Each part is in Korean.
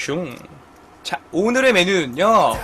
슝. 자, 오늘의 메뉴는요.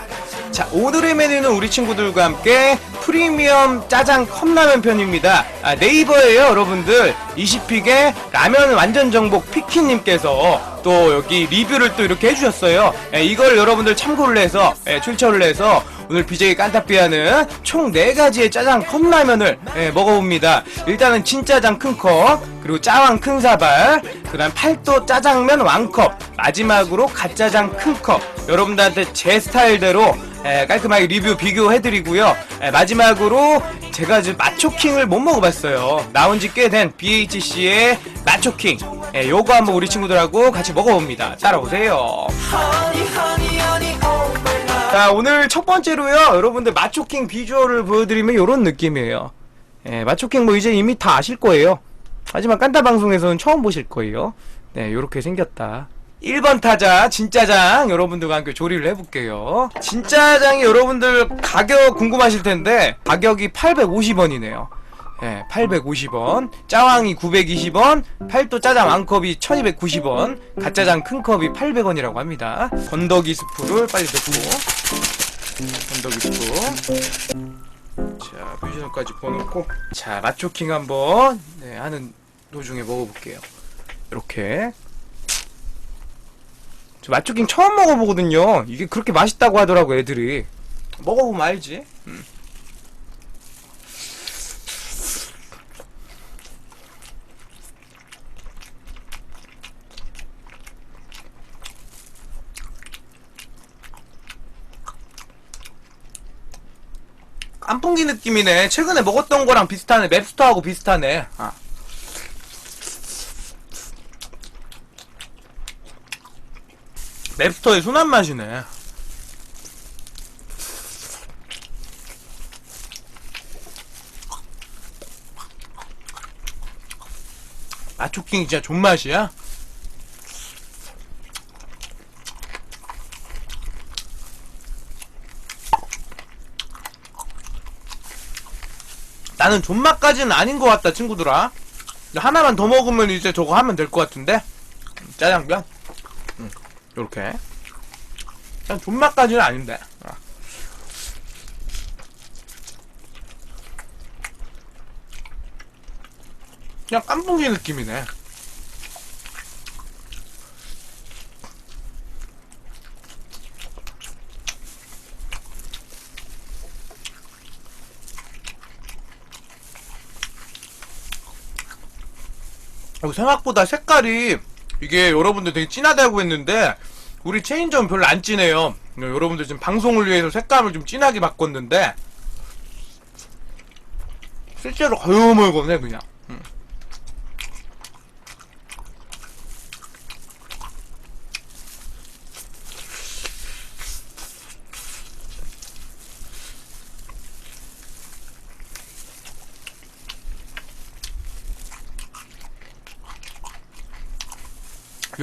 자, 오늘의 메뉴는 우리 친구들과 함께 프리미엄 짜장 컵라면 편입니다. 아, 네이버에요, 여러분들. 이시픽의 라면 완전 정복 피키님께서 또 여기 리뷰를 또 이렇게 해주셨어요. 예, 이걸 여러분들 참고를 해서, 예, 출처를 해서 오늘 BJ 깐타피아는 총 4가지의 짜장 컵라면을 예, 먹어봅니다. 일단은 진짜장 큰 컵, 그리고 짜왕 큰 사발, 그 다음 팔도 짜장면 왕컵, 마지막으로 갓짜장 큰 컵. 여러분들한테 제 스타일대로 예, 깔끔하게 리뷰 비교해드리고요. 예, 마지막으로 제가 지금 마초킹을 못 먹어봤어요. 나온 지 꽤 된 BHC의 마초킹. 예, 요거 한번 우리 친구들하고 같이 먹어봅니다. 따라오세요. 자, 오늘 첫 번째로요. 여러분들 마초킹 비주얼을 보여드리면 요런 느낌이에요. 예, 마초킹 뭐 이제 이미 다 아실 거예요. 하지만 깐타 방송에서는 처음 보실 거예요. 네, 요렇게 생겼다. 1번 타자 진짜장 여러분들과 함께 조리를 해볼게요. 진짜장이 여러분들 가격 궁금하실 텐데 가격이 850원이네요. 예, 850원. 짜왕이 920원. 팔도 짜장 왕컵이 1290원. 가짜장 큰 컵이 800원이라고 합니다. 건더기 스프를 빨리 넣고. 건더기 스프. 자, 뮤지션까지 부어놓고. 자, 마초킹 한번 네, 하는 도중에 먹어볼게요. 이렇게. 저 맛초킹 처음 먹어보거든요. 이게 그렇게 맛있다고 하더라고 애들이. 먹어보면 알지. 음. 깐풍기 느낌이네. 최근에 먹었던 거랑 비슷하네. 맵스터하고 비슷하네. 아. 맵스터의 순한 맛이네. 마초킹 진짜 존맛이야? 나는 존맛까지는 아닌 것 같다, 친구들아. 하나만 더 먹으면 이제 저거 하면 될 것 같은데? 짜장면? 요렇게 그냥 존맛까지는 아닌데 어. 그냥 깐풍기 느낌이네 생각보다 색깔이 이게 여러분들 되게 진하다고 했는데 우리 체인점은 별로 안 진해요. 여러분들 지금 방송을 위해서 색감을 좀 진하게 바꿨는데 실제로 거유멀거네 그냥.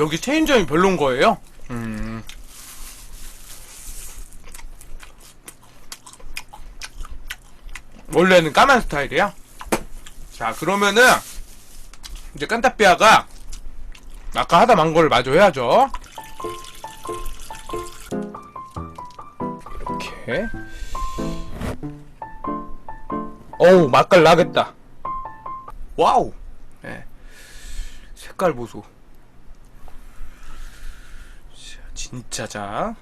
여기 체인점이 별론 거예요? 음. 원래는 까만 스타일이야? 자, 그러면은, 이제 깐타피아가, 아까 하다 만 거를 마저 해야죠. 이렇게. 어우, 맛깔 나겠다. 와우! 네. 색깔 보소. 자, 진짜장.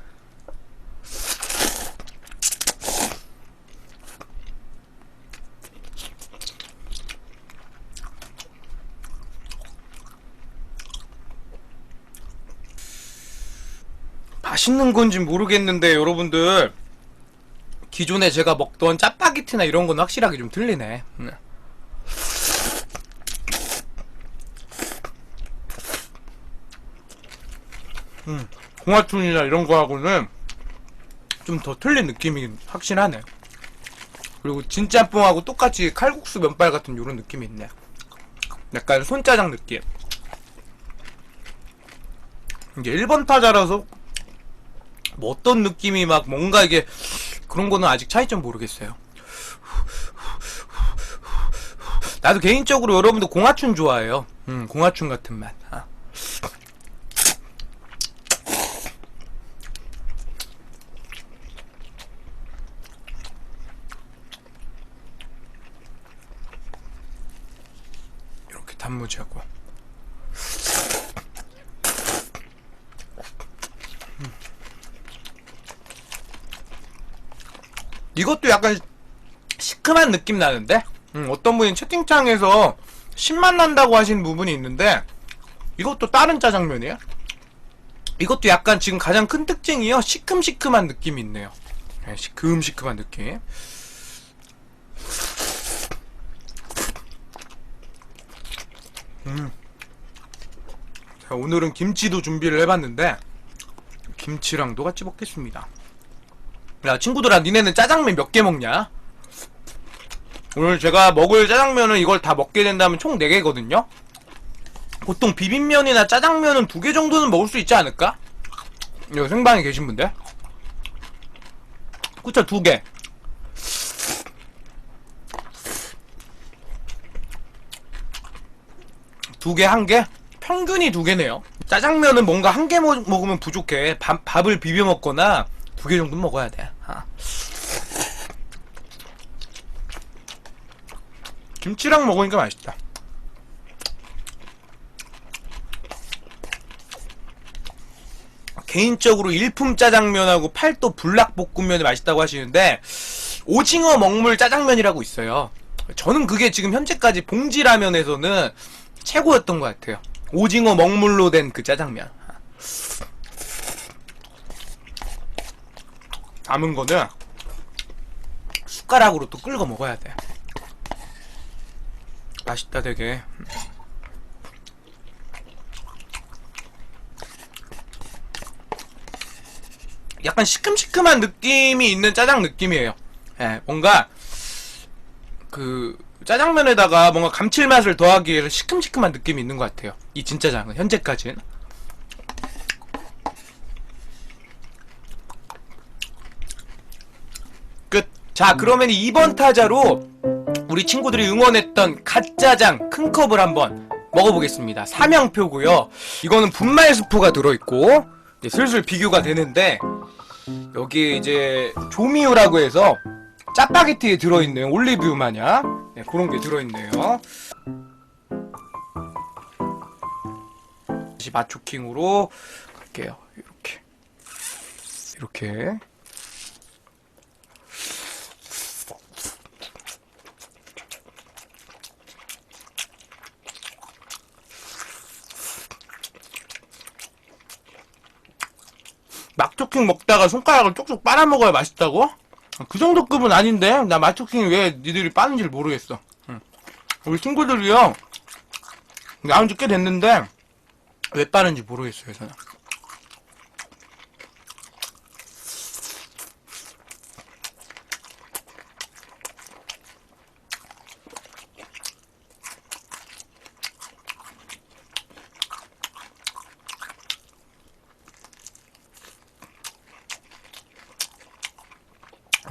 맛있는 건지 모르겠는데 여러분들 기존에 제가 먹던 짜파게티나 이런 건 확실하게 좀 틀리네. 음. 음, 공화춘이나 이런 거하고는 좀 더 틀린 느낌이 확실하네. 그리고 진짬뽕하고 똑같이 칼국수 면발 같은 요런 느낌이 있네. 약간 손짜장 느낌. 이게 1번 타자라서 뭐 어떤 느낌이 막 뭔가 이게 그런 거는 아직 차이점 모르겠어요. 나도 개인적으로 여러분들 공화춘 좋아해요. 음, 공화춘 같은 맛. 아. 단무지하고. 음. 이것도 약간 시큼한 느낌 나는데? 음, 어떤 분이 채팅창에서 신맛 난다고 하시는 부분이 있는데 이것도 다른 짜장면이에요? 이것도 약간 지금 가장 큰 특징이요 시큼시큼한 느낌이 있네요 네, 시큼시큼한 느낌 음. 자, 오늘은 김치도 준비를 해봤는데 김치랑도 같이 먹겠습니다 야 친구들아 니네는 짜장면 몇 개 먹냐? 오늘 제가 먹을 짜장면은 이걸 다 먹게 된다면 총 4개거든요? 보통 비빔면이나 짜장면은 2개 정도는 먹을 수 있지 않을까? 여기 생방에 계신 분들 그쵸 2개 두 개, 한 개? 평균이 두 개네요. 짜장면은 뭔가 한 개 먹으면 부족해. 밥, 밥을 비벼 먹거나 두 개 정도는 먹어야 돼. 아. 김치랑 먹으니까 맛있다. 개인적으로 일품 짜장면하고 팔도 불락볶음면이 맛있다고 하시는데 오징어 먹물 짜장면이라고 있어요. 저는 그게 지금 현재까지 봉지라면에서는 최고였던 것 같아요. 오징어 먹물로 된 그 짜장면. 남은 거는 숟가락으로 또 끌고 먹어야 돼. 맛있다 되게. 약간 시큼시큼한 느낌이 있는 짜장 느낌이에요. 예, 뭔가 그 짜장면에다가 뭔가 감칠맛을 더하기 위해서 시큼시큼한 느낌이 있는 것 같아요. 이 진짜장은 현재까지는. 끝. 자, 그러면 2번 타자로 우리 친구들이 응원했던 갓짜장 큰 컵을 한번 먹어보겠습니다. 사명표고요. 이거는 분말 스프가 들어있고 슬슬 비교가 되는데 여기 이제 조미유라고 해서 짜파게티에 들어있네요. 올리브유 마냥. 네, 그런 게 들어있네요. 다시 마초킹으로 갈게요. 이렇게. 이렇게. 막초킹 먹다가 손가락을 쪽쪽 빨아먹어야 맛있다고? 그 정도 급은 아닌데 나 마초킹 왜 니들이 빠는지 모르겠어 응. 우리 친구들이요 나온 지 꽤 됐는데 왜 빠는지 모르겠어요 저는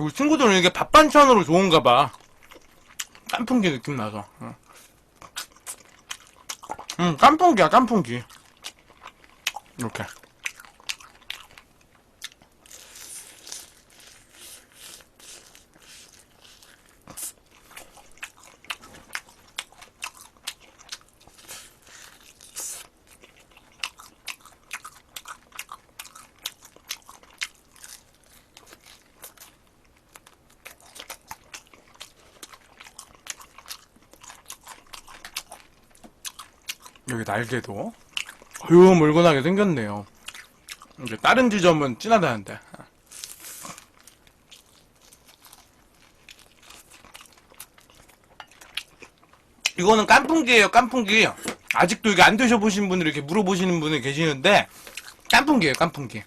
우리 친구들은 이게 밥 반찬으로 좋은가 봐. 깐풍기 느낌 나서. 응, 응 깐풍기야, 깐풍기. 이렇게. 여기 날개도 흐물건하게 생겼네요. 이제 다른 지점은 진하다는데. 이거는 깐풍기예요, 깐풍기. 아직도 이게 안 드셔보신 분들 이렇게 물어보시는 분이 계시는데 깐풍기예요, 깐풍기.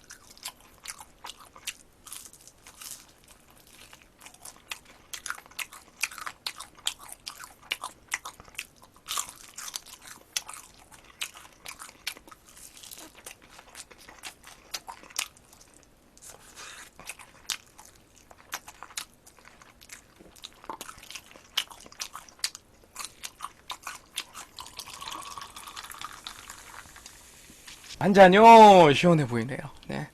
한 잔요 시원해 보이네요. 네.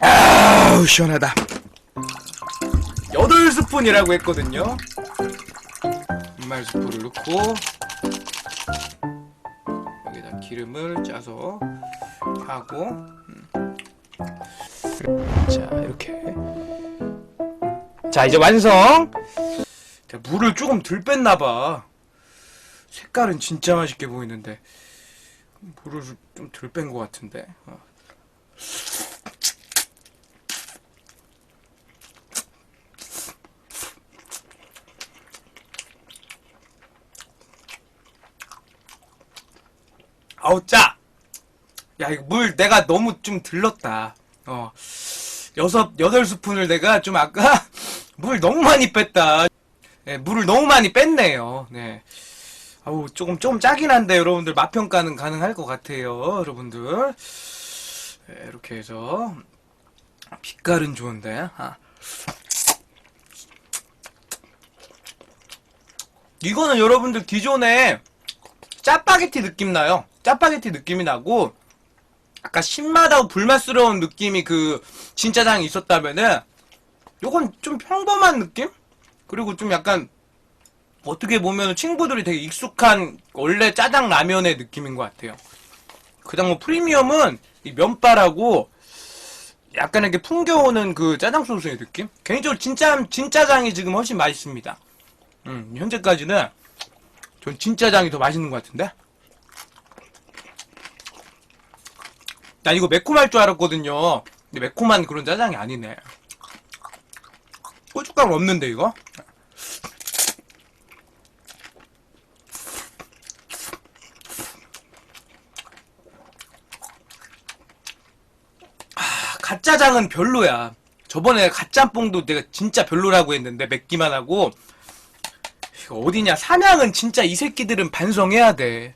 아, 아우 시원하다 8스푼이라고 했거든요 분말 스프를 넣고 여기다 기름을 짜서 하고 음. 자 이렇게 자 이제 완성 자, 물을 조금 덜 뺐나봐. 색깔은 진짜 맛있게 보이는데. 물을 좀 덜 뺀 것 같은데. 어. 아우 짜! 야 이거 물 내가 너무 좀 들렀다. 어. 여섯 여덟 스푼을 내가 좀 아까 물 너무 많이 뺐다 네, 물을 너무 많이 뺐네요 네 아우 조금 좀 짜긴 한데 여러분들 맛 평가는 가능할 것 같아요 여러분들 네, 이렇게 해서 빛깔은 좋은데 아. 이거는 여러분들 기존에 짜파게티 느낌 나요. 짜파게티 느낌이 나고 약간 신맛하고 불맛스러운 느낌이 그 진짜장에 있었다면은 요건 좀 평범한 느낌? 그리고 좀 약간 어떻게 보면 친구들이 되게 익숙한 원래 짜장 라면의 느낌인 것 같아요. 그다음 뭐 프리미엄은 이 면발하고 약간 이렇게 풍겨오는 그 짜장 소스의 느낌? 개인적으로 진짜 진짜장이 지금 훨씬 맛있습니다. 음, 현재까지는 전 진짜장이 더 맛있는 것 같은데? 난 이거 매콤할 줄 알았거든요. 근데 매콤한 그런 짜장이 아니네. 고춧가루 없는데, 이거? 아, 갓짜장은 별로야. 저번에 갓짬뽕도 내가 진짜 별로라고 했는데, 맵기만 하고. 어디냐 삼양은 진짜 이 새끼들은 반성해야 돼.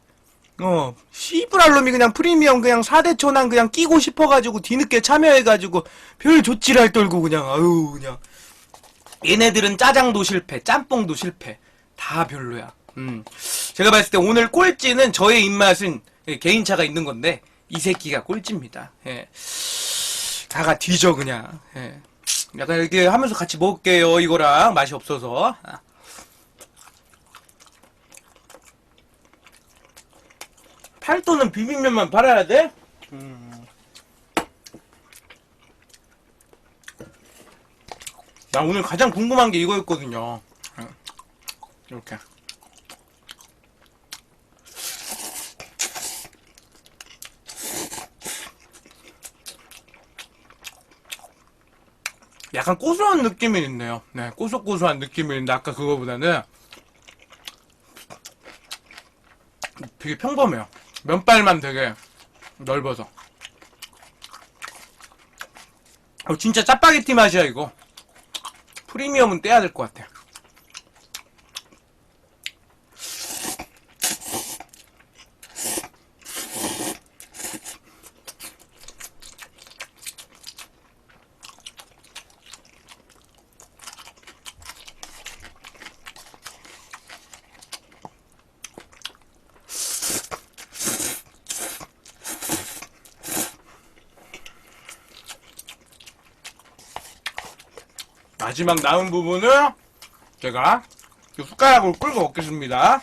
어, 씨브랄놈이 그냥 프리미엄 그냥 4대 초난 그냥 끼고 싶어가지고 뒤늦게 참여해가지고 별 조치랄 떨고 그냥 아유 그냥 얘네들은 짜장도 실패, 짬뽕도 실패, 다 별로야. 음, 제가 봤을 때 오늘 꼴찌는 저의 입맛은 예, 개인차가 있는 건데 이 새끼가 꼴찌입니다. 예. 다가 뒤져 그냥. 예. 약간 이렇게 하면서 같이 먹을게요 이거랑 맛이 없어서. 아. 팔도는 비빔면만 팔아야 돼? 음. 나 오늘 가장 궁금한 게 이거였거든요. 이렇게. 약간 고소한 느낌이 있네요. 네, 고소고소한 느낌이 있는데 아까 그거보다는 되게 평범해요. 면발만 되게 넓어서. 어, 진짜 짜파게티 맛이야, 이거. 프리미엄은 떼야 될 것 같아. 마지막 남은 부분을 제가 이 숟가락으로 끌고 먹겠습니다.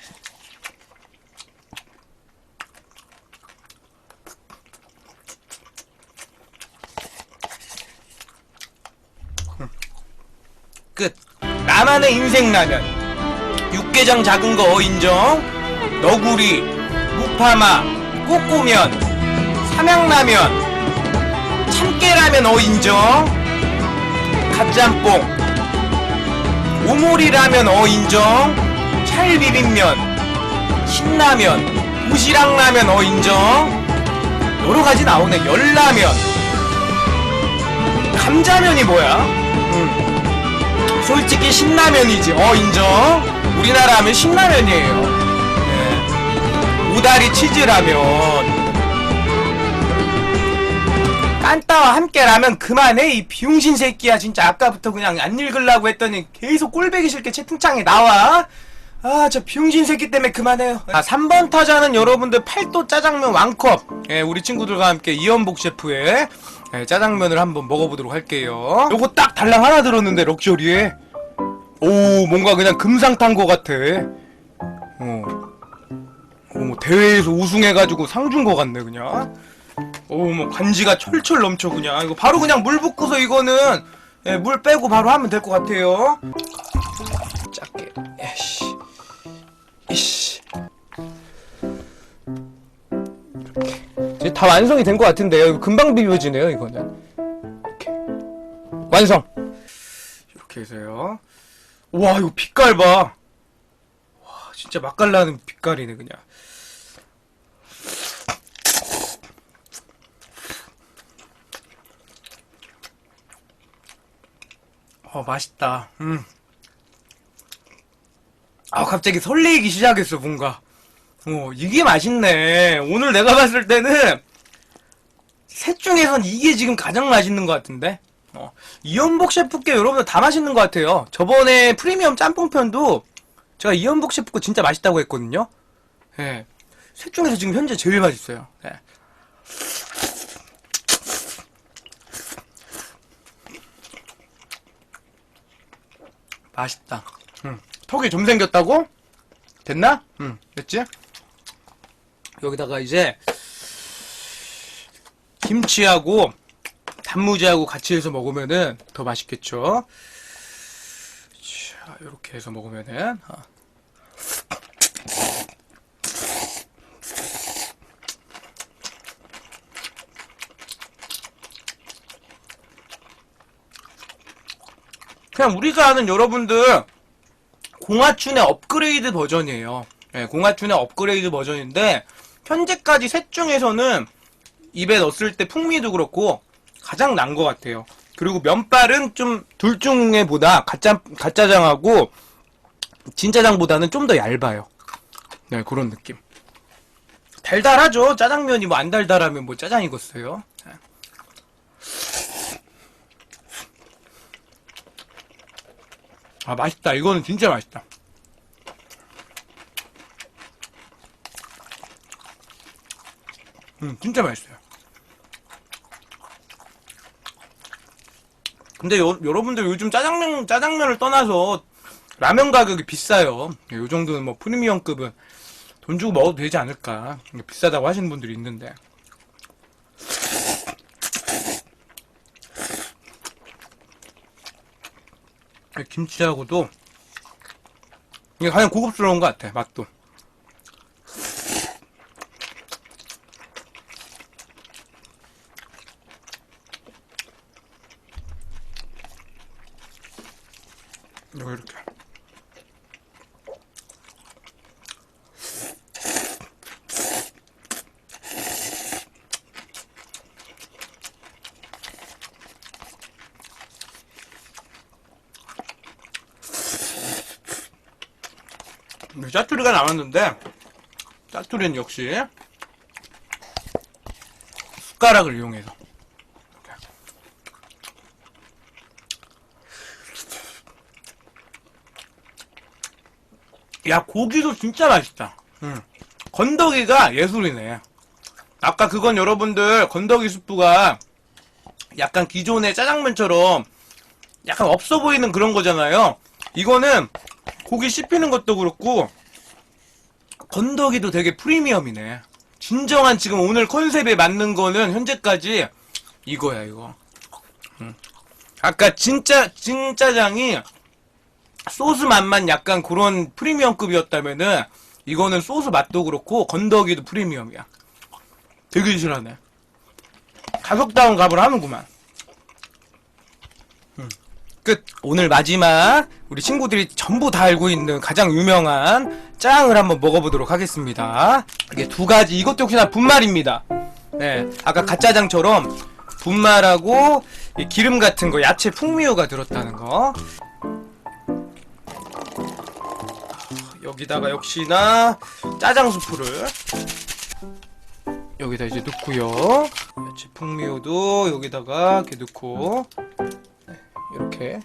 음. 끝. 나만의 인생 라면. 육개장 작은 거 인정. 너구리, 무파마, 꼬꼬면, 삼양라면, 참깨라면 어 인정. 갓짬뽕. 오모리라면 어 인정. 찰비빔면. 신라면. 도시락라면 어 인정. 여러가지 나오네. 열라면. 감자면이 뭐야? 음. 솔직히 신라면이지. 어 인정. 우리나라 하면 신라면이에요. 네. 오다리 치즈라면 깐따와 함께라면 그만해 이 비용신 새끼야 진짜 아까부터 그냥 안 읽으려고 했더니 계속 꼴배기 싫게 채팅창에 나와 아, 저 병신 새끼 때문에 그만해요. 아, 3번 타자는 여러분들 팔도 짜장면 왕컵. 예, 우리 친구들과 함께 이연복 셰프의 예, 짜장면을 한번 먹어보도록 할게요. 요거 딱 달랑 하나 들었는데, 럭셔리에. 오, 뭔가 그냥 금상 탄거 같아. 어. 오, 뭐 대회에서 우승해가지고 상 준 거 같네, 그냥. 오, 뭐 간지가 철철 넘쳐, 그냥. 이거 바로 그냥 물 붓고서 이거는 예, 물 빼고 바로 하면 될 것 같아요. 작게. 에씨. 이씨. 이렇게. 이제 다 완성이 된 것 같은데요. 금방 비벼지네요, 이거는. 이렇게. 완성! 이렇게 해서요. 와, 이거 빛깔 봐. 와, 진짜 맛깔나는 빛깔이네, 그냥. 어, 맛있다. 음. 아, 갑자기 설레이기 시작했어, 뭔가. 어, 이게 맛있네. 오늘 내가 봤을 때는, 셋 중에선 이게 지금 가장 맛있는 것 같은데? 어, 이연복 셰프께 여러분들 다 맛있는 것 같아요. 저번에 프리미엄 짬뽕편도 제가 이연복 셰프 거 진짜 맛있다고 했거든요? 예. 셋 중에서 지금 현재 제일 맛있어요. 예. 맛있다. 응. 턱에 점 생겼다고? 됐나? 응, 됐지? 여기다가 이제 김치하고 단무지하고 같이 해서 먹으면은 더 맛있겠죠? 자, 이렇게 해서 먹으면은 그냥 우리가 아는 여러분들 공화춘의 업그레이드 버전이에요. 예, 공화춘의 업그레이드 버전인데 현재까지 셋 중에서는 입에 넣었을 때 풍미도 그렇고 가장 난 것 같아요. 그리고 면발은 좀 둘 중에 보다 가짜 가짜장하고 진짜장보다는 좀 더 얇아요. 네 그런 느낌. 달달하죠. 짜장면이 뭐 안 달달하면 뭐 짜장이겠어요. 아 맛있다. 이거는 진짜 맛있다. 음 진짜 맛있어요. 근데 요, 여러분들 요즘 짜장면 짜장면을 떠나서 라면 가격이 비싸요. 요 정도는 뭐 프리미엄급은 돈 주고 먹어도 되지 않을까. 비싸다고 하시는 분들이 있는데. 김치하고도 이게 가장 고급스러운 것 같아 맛도. 이렇게 짜투리가 남았는데 짜투리는 역시 숟가락을 이용해서. 야 고기도 진짜 맛있다 음. 건더기가 예술이네 아까 그건 여러분들 건더기 수프가 약간 기존의 짜장면처럼 약간 없어 보이는 그런 거잖아요 이거는 고기 씹히는 것도 그렇고 건더기도 되게 프리미엄이네. 진정한 지금 오늘 컨셉에 맞는 거는 현재까지 이거야 이거. 음. 아까 진짜 진짜장이 소스 맛만 약간 그런 프리미엄급이었다면은 이거는 소스 맛도 그렇고 건더기도 프리미엄이야. 되게 실하네. 가격다운 값을 하는구만. 끝. 오늘 마지막 우리 친구들이 전부 다 알고 있는 가장 유명한 짱을 한번 먹어보도록 하겠습니다. 이게 두 가지 이것도 역시나 분말입니다. 네, 아까 가짜장처럼 분말하고 이 기름 같은 거 야채 풍미효가 들었다는 거. 여기다가 역시나 짜장 수프를 여기다 이제 넣고요. 야채 풍미효도 여기다가 이렇게 넣고 이렇게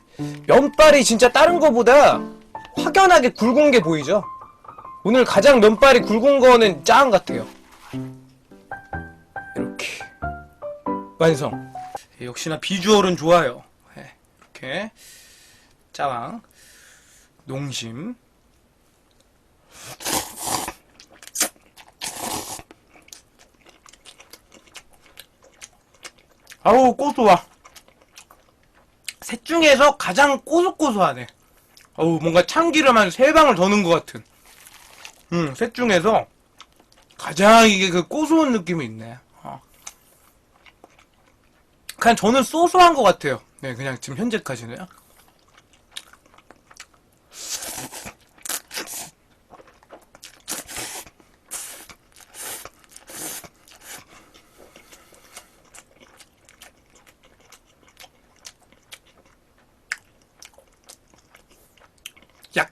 면발이 진짜 다른 거보다 확연하게 굵은 게 보이죠? 오늘 가장 면발이 굵은 거는 짜장 같아요. 이렇게 완성. 예, 역시나 비주얼은 좋아요. 예, 이렇게 짜왕, 농심. 아우 고소와. 셋 중에서 가장 고소고소하네. 어우 뭔가 참기름 한 세 방울 더 넣은 것 같은. 음, 셋 중에서 가장 이게 그 고소한 느낌이 있네. 어. 그냥 저는 소소한 것 같아요. 네, 그냥 지금 현재까지는.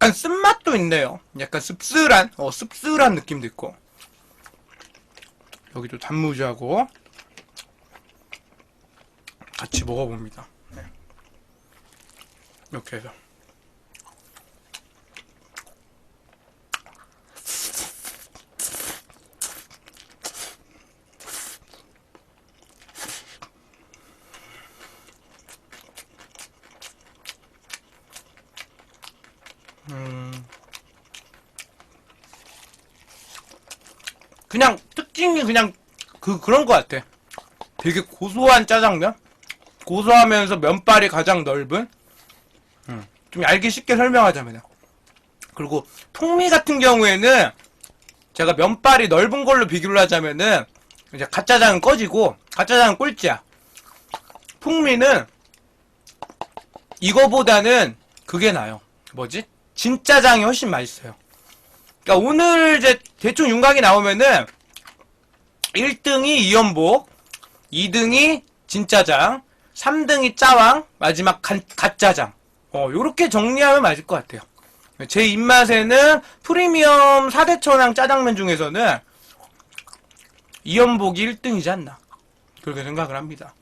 약간 쓴맛도 있네요. 약간 씁쓸한, 어, 씁쓸한 느낌도 있고. 여기도 단무지하고 같이 먹어봅니다. 네. 이렇게 해서. 그냥 특징이 그냥 그 그런 것 같아. 되게 고소한 짜장면, 고소하면서 면발이 가장 넓은. 음, 좀 알기 쉽게 설명하자면. 그리고 통미 같은 경우에는 제가 면발이 넓은 걸로 비교를 하자면은 이제 가짜장은 꺼지고 가짜장은 꼴찌야. 풍미는 이거보다는 그게 나요. 뭐지? 진짜장이 훨씬 맛있어요. 그러니까 오늘 이제 대충 윤곽이 나오면은 1등이 이연복, 2등이 진짜장, 3등이 짜왕, 마지막 간, 가짜장. 어, 요렇게 정리하면 맞을 것 같아요. 제 입맛에는 프리미엄 4대 천왕 짜장면 중에서는 이연복이 1등이지 않나. 그렇게 생각을 합니다.